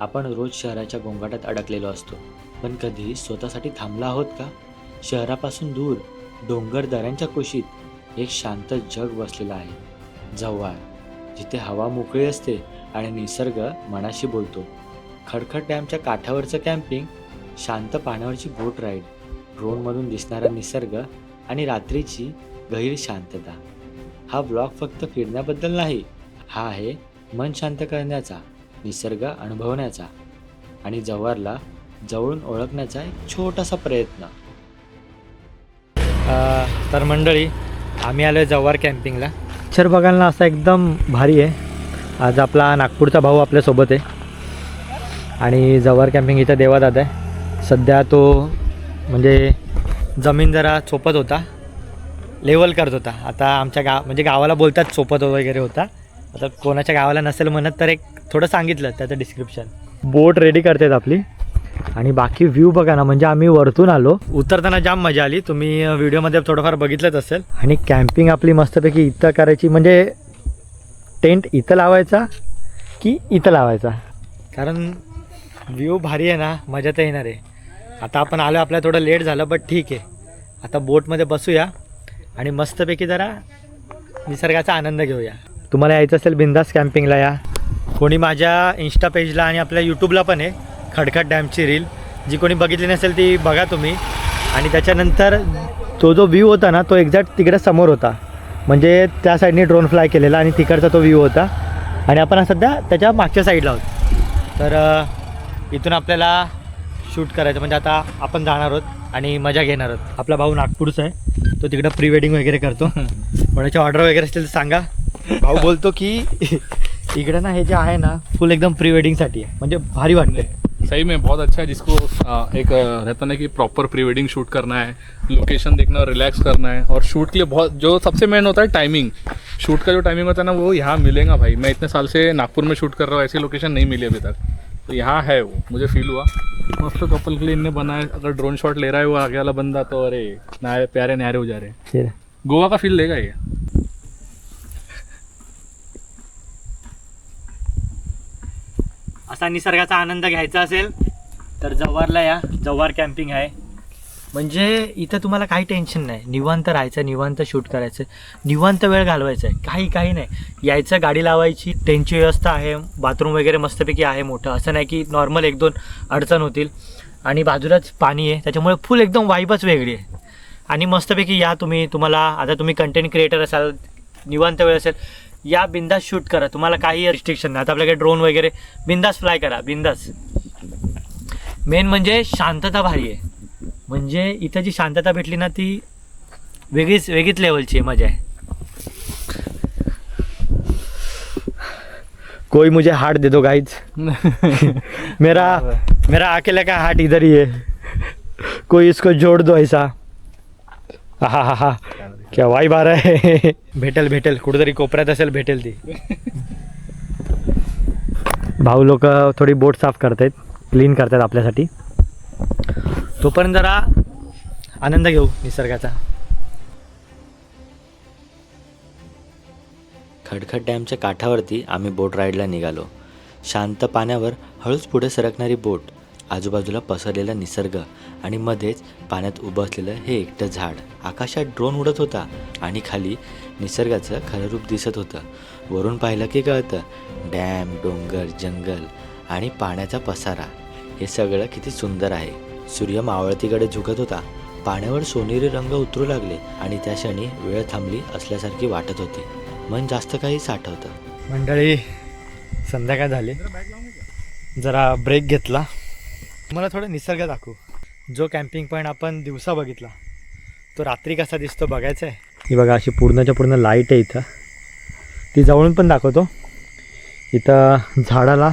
आपण रोज शहराच्या गोंगाटात अडकलेलो असतो. पण कधी स्वतःसाठी थांबला आहोत का? शहरापासून दूर डोंगर दऱ्यांच्या कुशीत एक शांत जग बसलेलं आहे. जव्हार जिथे हवा मोकळी असते आणि निसर्ग मनाशी बोलतो. खडखड डॅमच्या काठावरचं कॅम्पिंग शांत पाण्यावरची बोट राईड ड्रोनमधून दिसणारा निसर्ग आणि रात्रीची गहीर शांतता. हा ब्लॉग फक्त फिरण्याबद्दल नाही हा आहे मन शांत करण्याचा. निसर्ग अनुभवण्याचा आणि जव्हारला जवळून ओळखण्याचा एक छोटासा प्रयत्न. तर मंडळी आम्ही आलो आहे जव्हार कॅम्पिंगला. पिक्चर बघायला ना असा एकदम भारी आहे. आज आपला नागपूरचा भाऊ आपल्यासोबत आहे. आणि जव्हार कॅम्पिंग इथं देवादात आहे. सध्या तो म्हणजे जमीन जरा चोपत होता. लेवल करत होता. आता आमच्या गाव म्हणजे गावाला बोलतात चोपत वगैरे होता. आता कोणाच्या गावाला नसेल म्हणत तर एक थोडं सांगितलं त्याचं डिस्क्रिप्शन बोट रेडी करतात आपली. आणि बाकी व्ह्यू बघा ना म्हणजे आम्ही वरतून आलो. उतरताना जाम मजा आली. तुम्ही व्हिडिओमध्ये थोडंफार बघितलंच असेल. आणि कॅम्पिंग आपली मस्तपैकी इथं करायची म्हणजे टेंट इथं लावायचा की इथं लावायचा? कारण व्ह्यू भारी आहे ना मजा तर येणार आहे. आता आपण आलो आपल्याला थोडं लेट झालं बट ठीक आहे. आता बोटमध्ये बसूया आणि मस्तपैकी जरा निसर्गाचा आनंद घेऊया. तुम्हाला यायचं असेल बिंदास कॅम्पिंगला या. कोणी माझ्या इन्स्टा पेजला आणि आपल्या यूट्यूबला पण आहे खडखड डॅमची रील जी कोणी बघितली नसेल ती बघा तुम्ही. आणि त्याच्यानंतर तो जो व्ह्यू होता ना तो एक्झॅक्ट तिकडे समोर होता. म्हणजे त्या साईडने ड्रोन फ्लाय केलेला आणि तिकडचा तो व्ह्यू होता. आणि आपण सध्या त्याच्या मागच्या साईडला आहोत. तर इथून आपल्याला शूट करायचं म्हणजे आता आपण जाणार आहोत आणि मजा घेणार आहोत. आपला भाऊ नागपूरचा आहे. तो तिकडं प्री वेडिंग वगैरे करतो. कोणाची ऑर्डर वगैरे असतील तर सांगा. भाऊ बोलतो की इकडं ना हे जे आहे ना फुल एकदम प्री वेडिंगसाठी आहे. म्हणजे भारी वाटते सही में बहुत अच्छा है जिसको आ, एक रहता ना कि प्रॉपर प्री वेडिंग शूट करना है लोकेशन देखना रिलैक्स करना है और शूट के लिए बहुत जो सबसे मेन होता है टाइमिंग शूट का जो टाइमिंग होता है ना वो यहाँ मिलेगा भाई। मैं इतने साल से नागपुर में शूट कर रहा हूँ ऐसी लोकेशन नहीं मिली अभी तक। तो यहाँ है वो मुझे फील हुआ। मस्त कपल के लिए इनने बनाया अगर ड्रोन शॉट ले रहा है वो आगे वाला बंदा तो अरे नारे प्यारे न्यारे हो जा रहे हैं। गोवा का फील देगा ये? असा निसर्गाचा आनंद घ्यायचा असेल तर जव्हारला या. जव्हार कॅम्पिंग आहे. म्हणजे इथं तुम्हाला काही टेन्शन नाही. निवांत राहायचं निवांत शूट करायचं निवांत वेळ घालवायचा आहे. काही काही नाही. यायचं गाडी लावायची. टेंटची व्यवस्था आहे. बाथरूम वगैरे मस्तपैकी आहे मोठं. असं नाही की नॉर्मल एक दोन अडचण होतील. आणि बाजूलाच पाणी आहे. त्याच्यामुळे फुल एकदम वाईबच वेगळी आहे. आणि मस्तपैकी या तुम्ही तुम्हाला आता तुम्ही कंटेंट क्रिएटर असाल निवांत वेळ असेल या बिंदास शूट करा. तुम्हाला काही रिस्ट्रिक्शन नाही. आता आपल्याकडे ड्रोन वगैरे बिंदास फ्लाय करा. बिंदास. मेन म्हणजे शांतता भारी आहे. म्हणजे इथं जी शांतता भेटली ना ती वेगळीच वेगळीच लेवलची आहे मजा आहे. कोई मुझे हार्ट दे दो गाइज मेरा मेरा अकेले का हार्ट इधर ही है. कोई इसको जोड़ दो ऐसा. हा हा हा क्या वाई बार आहे भेटेल भेटेल कुठेतरी कोपऱ्यात असेल भेटेल ती. भाऊ लोक थोडी बोट साफ करतायत क्लीन करतात आपल्यासाठी. तोपर्यंत जरा आनंद घेऊ निसर्गाचा. खडखड डॅमच्या काठावरती आम्ही बोट राईडला निघालो. शांत पाण्यावर हळूच पुढे सरकणारी बोट आजूबाजूला पसरलेला निसर्ग आणि मध्येच पाण्यात उभं असलेलं हे एकटं झाड. आकाशात ड्रोन उडत होता आणि खाली निसर्गाचं खरं रूप दिसत होतं. वरून पाहिलं की कळतं डॅम डोंगर जंगल आणि पाण्याचा पसारा. हे सगळं किती सुंदर आहे. सूर्य मावळतीकडे झुकत होता. पाण्यावर सोनेरी रंग उतरू लागले आणि त्या क्षणी वेळ थांबली असल्यासारखी वाटत होती. मन जास्त काही साठवतं. मंडळी संध्याकाळ झाली. जरा ब्रेक घेतला. मला थोडं निसर्ग दाखवू. जो कॅम्पिंग पॉईंट आपण दिवसा बघितला तो रात्री कसा दिसतो बघायचा आहे. ही बघा अशी पूर्णच्या पूर्ण लाइट आहे इथं. ती जवळून पण दाखवतो. इथं झाडाला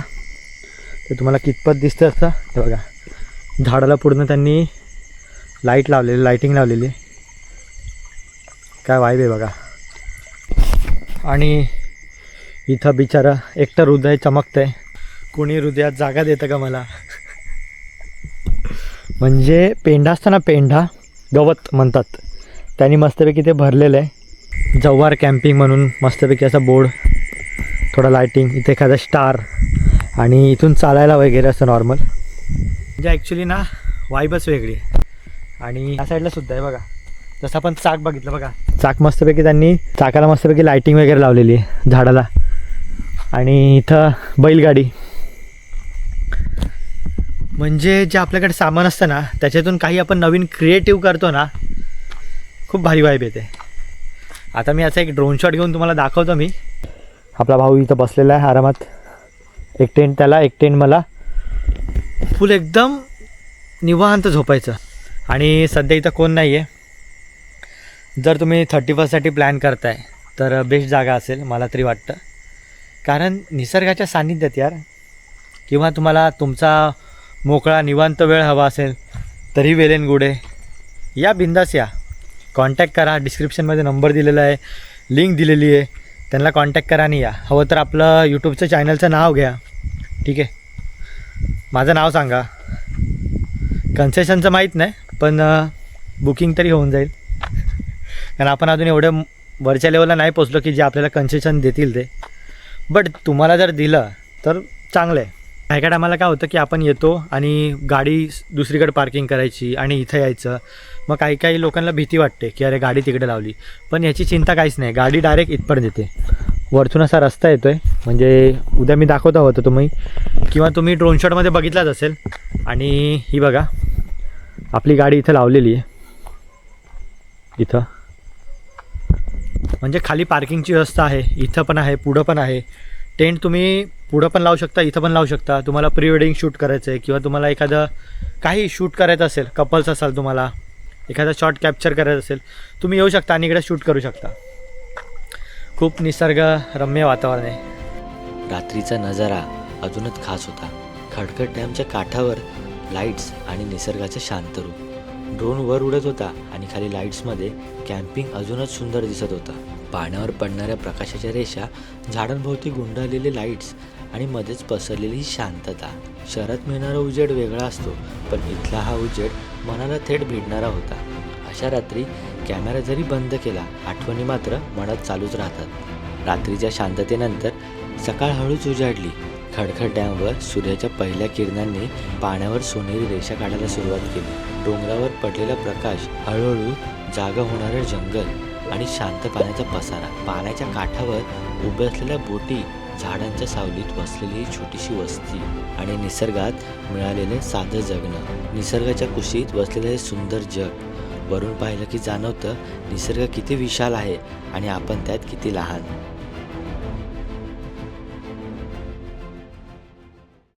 ते तुम्हाला कितपत दिसतं असतं हे बघा. झाडाला पूर्ण त्यांनी लाइट लावलेली लाईटिंग लावलेली. काय वाईब आहे बघा. आणि इथं बिचारा एकटं हृदय चमकतं आहे कोणी हृदयात जागा देतं का मला? म्हणजे पेंढा असताना पेंढा गवत म्हणतात. त्यांनी मस्तपैकी ते भरलेलं आहे. जव्हार कॅम्पिंग म्हणून मस्तपैकी असा बोर्ड थोडा लायटिंग इथे एखादा स्टार आणि इथून चालायला वगैरे असं नॉर्मल म्हणजे ॲक्च्युली ना वाईबच वेगळी आहे. आणि या साईडला सुद्धा आहे बघा. जसं आपण चाक बघितलं बघा. चाक मस्तपैकी त्यांनी चाकाला मस्तपैकी लाईटिंग वगैरे लावलेली आहे झाडाला. आणि इथं बैलगाडी. म्हणजे जे आपल्याकडे सामान असतं ना त्याच्यातून काही आपण नवीन क्रिएटिव्ह करतो ना खूप भारी वाईब येते. आता मी असा एक ड्रोन शॉट घेऊन तुम्हाला दाखवतो मी. आपला भाऊ इथं बसलेला आहे आरामात. एक टेंट त्याला एक टेंट मला. फुल एकदम निवांत झोपायचं. आणि सध्या इथं कोण नाही आहे जर तुम्ही थर्टी फर्स्टसाठी प्लॅन करताय तर बेस्ट जागा असेल मला तरी वाटतं. कारण निसर्गाच्या सान्निध्यात यार. किंवा तुम्हाला तुमचा मोकळा निवांत वेळ हवा असेल तरी वेलेन गुडे या बिंदास या. कॉन्टॅक्ट करा. डिस्क्रिप्शनमध्ये नंबर दिलेला आहे. लिंक दिलेली आहे. त्यांना कॉन्टॅक्ट करा आणि या. हवं तर आपलं यूट्यूबचं चॅनलचं नाव घ्या. ठीक आहे? माझं नाव सांगा. कन्सेशनचं माहीत नाही पण बुकिंग तरी होऊन जाईल. कारण आपण अजून एवढं वरच्या लेवलला नाही पोचलो की जे आपल्याला कन्सेशन देतील ते. बट तुम्हाला जर दिलं तर चांगलं आहे. काही काही टायमाला काय होतं की आपण येतो आणि गाडी दुसरीकडे पार्किंग करायची आणि इथं यायचं. मग काही काही लोकांना भीती वाटते की अरे गाडी तिकडे लावली. पण याची चिंता काहीच नाही. गाडी डायरेक्ट इथपर्यंत येते. वरतून असा रस्ता येतो आहे म्हणजे उद्या मी दाखवता होतो तुम्ही. किंवा तुम्ही ड्रोन शॉटमध्ये बघितलाच असेल. आणि ही बघा आपली गाडी इथं लावलेली आहे. इथं. म्हणजे खाली पार्किंगची व्यवस्था आहे. इथं पण आहे पुढं पण आहे. टेंट तुम्ही पुढं पण लावू शकता इथं पण लावू शकता. तुम्हाला प्री वेडिंग शूट करायचं आहे किंवा तुम्हाला एखादं काही शूट करायचं असेल कपल्स असाल तुम्हाला एखादा शॉट कॅप्चर करायचं असेल तुम्ही येऊ शकता आणि इकडे शूट करू शकता. खूप निसर्गरम्य वातावरण आहे. रात्रीचा नजारा अजूनच खास होता. खडखड डॅमच्या काठावर लाईट्स आणि निसर्गाचं शांत रूप. ड्रोन वर उडत होता आणि खाली लाईट्समध्ये कॅम्पिंग अजूनच सुंदर दिसत होता. पाण्यावर पडणाऱ्या प्रकाशाच्या रेषा झाडांभोवती गुंडाळलेले लाईट्स आणि मध्येच पसरलेली शांतता. शहरात मिळणारा उजेड वेगळा असतो पण इथला हा उजेड मनाला थेट भिडणारा होता. अशा रात्री कॅमेरा जरी बंद केला आठवणी मात्र मनात चालूच राहतात. रात्रीच्या शांततेनंतर सकाळ हळूच उजाडली. खडखड डॅमवर सूर्याच्या पहिल्या किरणांनी पाण्यावर सोनेरी रेषा काढायला सुरुवात केली. डोंगरावर पडलेला प्रकाश हळूहळू जागा होणारं जंगल. आणि शांत पाण्याचा पसारा. पाण्याच्या काठावर उभ्या असलेल्या बोटी झाडांच्या सावलीत वसलेली ही छोटीशी वस्ती आणि निसर्गात मिळालेले साधं जगणं. निसर्गाच्या कुशीत वसलेलं हे सुंदर जग. वरून पाहिलं की जाणवतं निसर्ग किती विशाल आहे आणि आपण त्यात किती लहान.